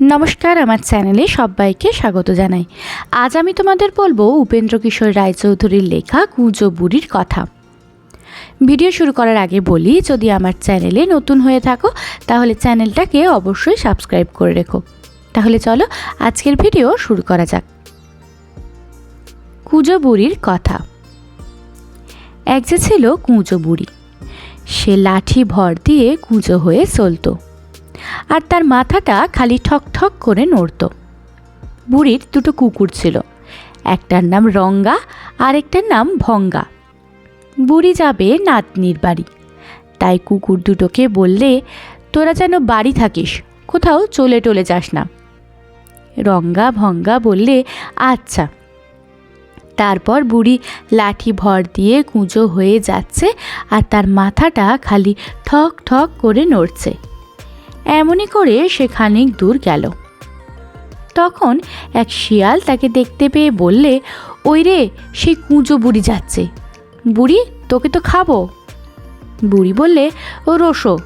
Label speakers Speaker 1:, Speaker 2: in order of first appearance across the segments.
Speaker 1: নমস্কার, আমার চ্যানেলে সবাইকে স্বাগত জানাই। আজ আমি তোমাদের বলব উপেন্দ্র কিশোর রায়চৌধুরীর লেখা কুঁজো বুড়ির কথা। ভিডিও শুরু করার আগে বলি, যদি আমার চ্যানেলে নতুন হয়ে থাকো, তাহলে চ্যানেলটাকে অবশ্যই সাবস্ক্রাইব করে রেখো। তাহলে চলো আজকের ভিডিও শুরু করা যাক। কুঁজো বুড়ির কথা। এক যে ছিল কুঁজো বুড়ি। সে লাঠি ভর দিয়ে কুঁজো হয়ে চলতো। আর তার মাথাটা খালি ঠক ঠক করে নড়ত। বুড়ির দুটো কুকুর ছিল। একটার নাম রঙ্গা আর একটার নাম ভঙ্গা। বুড়ি যাবে নাতনির বাড়ি। তাই কুকুর দুটোকে বললে, তোরা যেন বাড়ি থাকিস, কোথাও চলে টলে যাস না। রঙ্গা ভঙ্গা বললে আচ্ছা। তারপর বুড়ি লাঠি ভর দিয়ে কুঁজো হয়ে যাচ্ছে আর তার মাথাটা খালি ঠক ঠক করে নড়ছে। এমনই করে সে খানিক দূর গেল। তখন এক শিয়াল তাকে দেখতে পেয়ে বললে ওই রে সেই কুঁজো বুড়ি যাচ্ছে। বুড়ি, তোকে তো খাব? বুড়ি বললে, ও রোসো,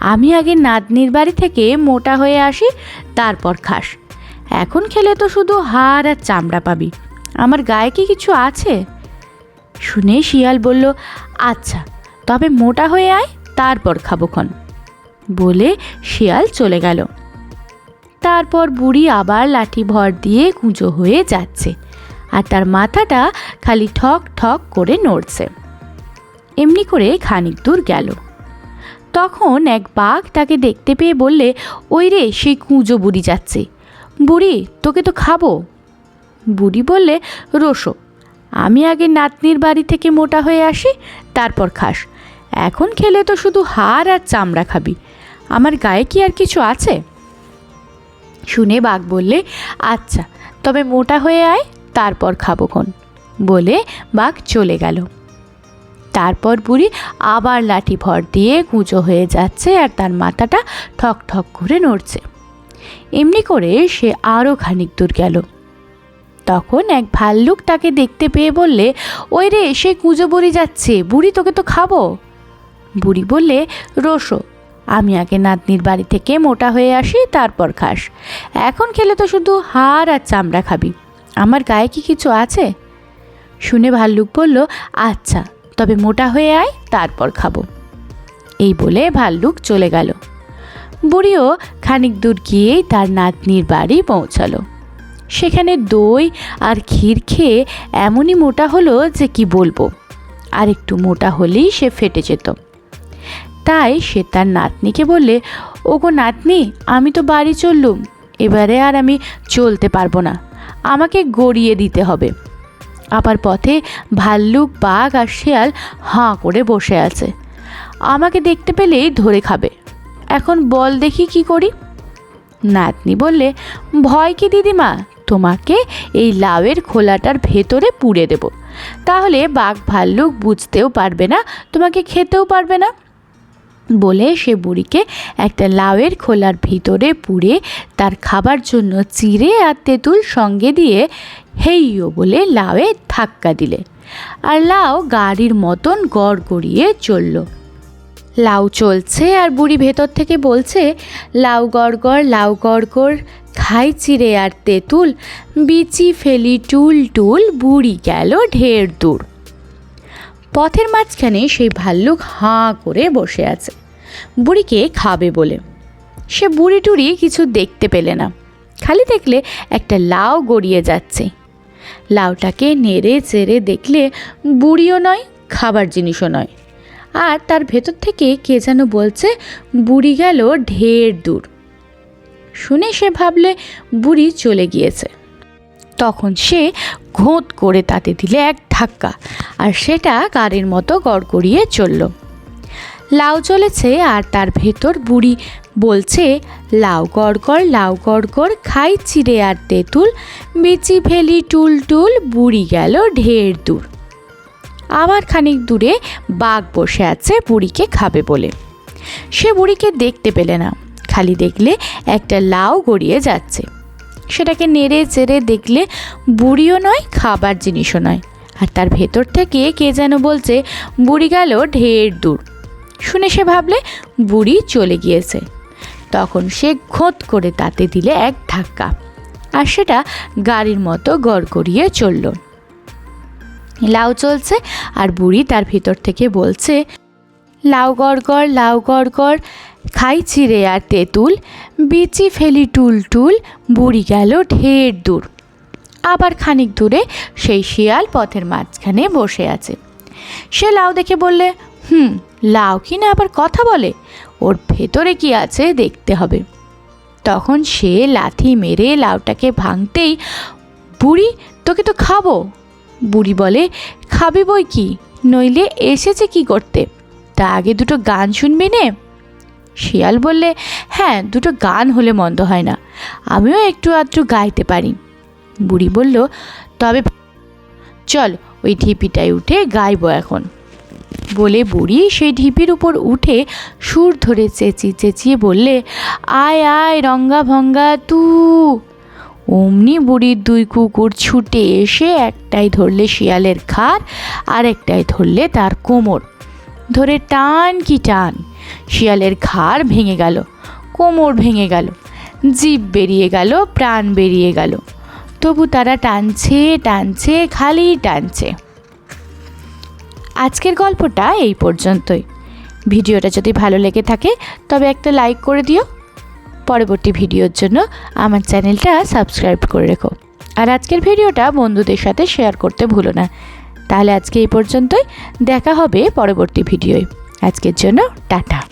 Speaker 1: আমি আগে নাতনির বাড়ি থেকে মোটা হয়ে আসি, তারপর খাস। এখন খেলে তো শুধু হাড় আর চামড়া পাবি। আমার গায়ে কি কিছু আছে? শুনে শিয়াল বলল আচ্ছা তবে মোটা হয়ে আয়, তারপর খাবোক্ষণ বলে শিয়াল চলে গেল। তারপর বুড়ি আবার লাঠি ভর দিয়ে কুঁজো হয়ে যাচ্ছে আর তার মাথাটা খালি ঠক ঠক করে নড়ছে। এমনি করে খানিক দূর গেল। তখন এক বাঘ তাকে দেখতে পেয়ে বললে, ওই রে, সেই কুঁজো বুড়ি যাচ্ছে। বুড়ি, তোকে তো খাব? বুড়ি বললে, রোসো, আমি আগে নাতনির বাড়ি থেকে মোটা হয়ে আসি, তারপর খাস। এখন খেলে তো শুধু হাড় আর চামড়া খাবি। আমার গায়ে কি আর কিছু আছে? শুনে বাঘ বললে আচ্ছা তবে মোটা হয়ে আয়, তারপর খাব খন। বলে বাঘ চলে গেল। তারপর বুড়ি আবার লাঠি ভর দিয়ে কুঁচো হয়ে যাচ্ছে আর তার মাথাটা ঠক ঠক করে নড়ছে। এমনি করে সে আরও খানিক দূর গেল। তখন এক ভাল্লুক তাকে দেখতে পেয়ে বললে, ওই রে, সে কুঁজো বুড়ি যাচ্ছে, বুড়ি তোকে তো খাব? বুড়ি বললে, রোসো আমি আগে নাতনির বাড়ি থেকে মোটা হয়ে আসি, তারপর খাস। এখন খেলে তো শুধু হাড় আর চামড়া খাবি। আমার গায়ে কি কিছু আছে? শুনে ভাল্লুক বলল আচ্ছা তবে মোটা হয়ে আয়, তারপর খাব। এই বলে ভাল্লুক চলে গেল। বুড়িও খানিক দূর গিয়েই তার নাতনির বাড়ি পৌঁছালো। সেখানে দই আর ক্ষীর খেয়ে এমনই মোটা হলো যে কি বলব। আর একটু মোটা হলেই সে ফেটে যেত। তাই সে তার নাতনিকে বললে, ওগো নাতনি, আমি তো বাড়ি চললুম, এবারে আর আমি চলতে পারব না, আমাকে গড়িয়ে দিতে হবে। আবার পথে ভাল্লুক, বাঘ আর শিয়াল হাঁ করে বসে আছে। আমাকে দেখতে পেলেই ধরে খাবে, এখন বল দেখি কি করি? নাতনি বললে, ভয় কি দিদিমা, তোমাকে এই লাউয়ের খোলাটার ভেতরে পুড়ে দেব, তাহলে বাঘ ভাল্লুক বুঝতেও পারবে না, তোমাকে খেতেও পারবে না। বলে সে বুড়িকে একটা লাউয়ের খোলার ভিতরে পুড়ে তার খাবার জন্য চিড়ে আর তেঁতুল সঙ্গে দিয়ে হেইও বলে লাউয়ে ধাক্কা দিলে। আর লাউ গাড়ির মতন গড় গড়িয়ে চলল। লাউ চলছে আর বুড়ি ভেতর থেকে বলছে, লাউ গড় গড়, লাউ গড় গড়, খাই চিড়ে আর তেঁতুল, বিচি ফেলি টুল টুল, বুড়ি গেল ঢের দূর। পথের মাঝখানে সেই ভাল্লুক হাঁ করে বসে আছে। বুড়িকে খাবে বলে। সে বুড়ি টুড়ি কিছু দেখতে পেলে না। খালি দেখলে একটা লাউ গড়িয়ে যাচ্ছে। লাউটাকে নেড়ে চেড়ে দেখলে বুড়িও নয়, খাবার জিনিসও নয়। আর তার ভেতর থেকে কে যেন বলছে, বুড়ি গেল ঢের দূর। শুনে সে ভাবলে বুড়ি চলে গিয়েছে। তখন সে ঘোঁত করে তাতে দিলে এক ধাক্কা, আর সেটা গাড়ির মতো গড় গড়গড়িয়ে চলল। লাউ চলেছে আর তার ভেতর বুড়ি বলছে, লাউ গড়গড় লাউ গড়গড় খাই চিড়ে আর তেঁতুল, বিচি ফেলি টুল টুল, বুড়ি গেল ঢের দূর। আবার খানিক দূরে বাঘ বসে আছে বুড়িকে খাবে বলে। সে বুড়িকে দেখতে পেলে না, খালি দেখলে একটা লাউ গড়িয়ে যাচ্ছে। সেটাকে নেড়ে চেড়ে দেখলে বুড়িও নয়, খাবার জিনিসও নয়। আর তার ভেতর থেকে কে যেন বলছে, বুড়ি গেল ঢের দূর। শুনে সে ভাবলে বুড়ি চলে গিয়েছে। তখন সে ঘোঁত করে তাতে দিলে এক ধাক্কা আর সেটা গাড়ির মতো গড় করিয়ে চলল। লাউ চলছে আর বুড়ি তার ভিতর থেকে বলছে, লাউ গড় গড়, লাউ গড় গড়, খাই চিড়ে আর তেঁতুল, বিচি ফেলি টুল টুল, বুড়ি গেল ঢের দূর। আবার খানিক দূরে সেই শিয়াল পথের মাঝখানে বসে আছে। সে লাউ দেখে বললে, হুম লাউ কি না আবার কথা বলে। ওর ভেতরে কি আছে দেখতে হবে। তখন সে লাথি মেরে লাউটাকে ভাঙতেই, বুড়ি, তোকে তো খাব। বুড়ি বলে, খাবি বই কি? নইলে এসেছে কি করতে? তা আগে দুটো গান শুনবি নে। শিয়াল বললে হ্যাঁ দুটো গান হলে মন্দ হয় না। আমিও একটু আধটু গাইতে পারি। বুড়ি বলল, তবে চল, ওই ঢিপিটায় উঠে গাইবো এখন। বলে বুড়ি সেই ঢিপির উপর উঠে সুর ধরে চেঁচিয়ে চেঁচিয়ে বললে, আয় আয়, রঙ্গা ভঙ্গা তু। অমনি বুড়ির দুই কুকুর ছুটে এসে একটাই ধরলে শিয়ালের খাট আর একটাই ধরলে তার কোমর। ধরে টান কি টান, শিয়ালের ঘাড় ভেঙে গেল, কোমর ভেঙে গেল, জীব বেরিয়ে গেল, প্রাণ বেরিয়ে গেল। তবু তারা টানছে টানছে, খালি টানছে। আজকের গল্পটা এই পর্যন্তই। ভিডিওটা যদি ভালো লেগে থাকে, তবে একটা লাইক করে দিও। পরবর্তী ভিডিওর জন্য আমার চ্যানেলটা সাবস্ক্রাইব করে রেখো। আর আজকের ভিডিওটা বন্ধুদের সাথে শেয়ার করতে ভুলো না। তাহলে আজকে এই পর্যন্তই। দেখা হবে পরবর্তী ভিডিওয়। আজকের জন্য টাটা।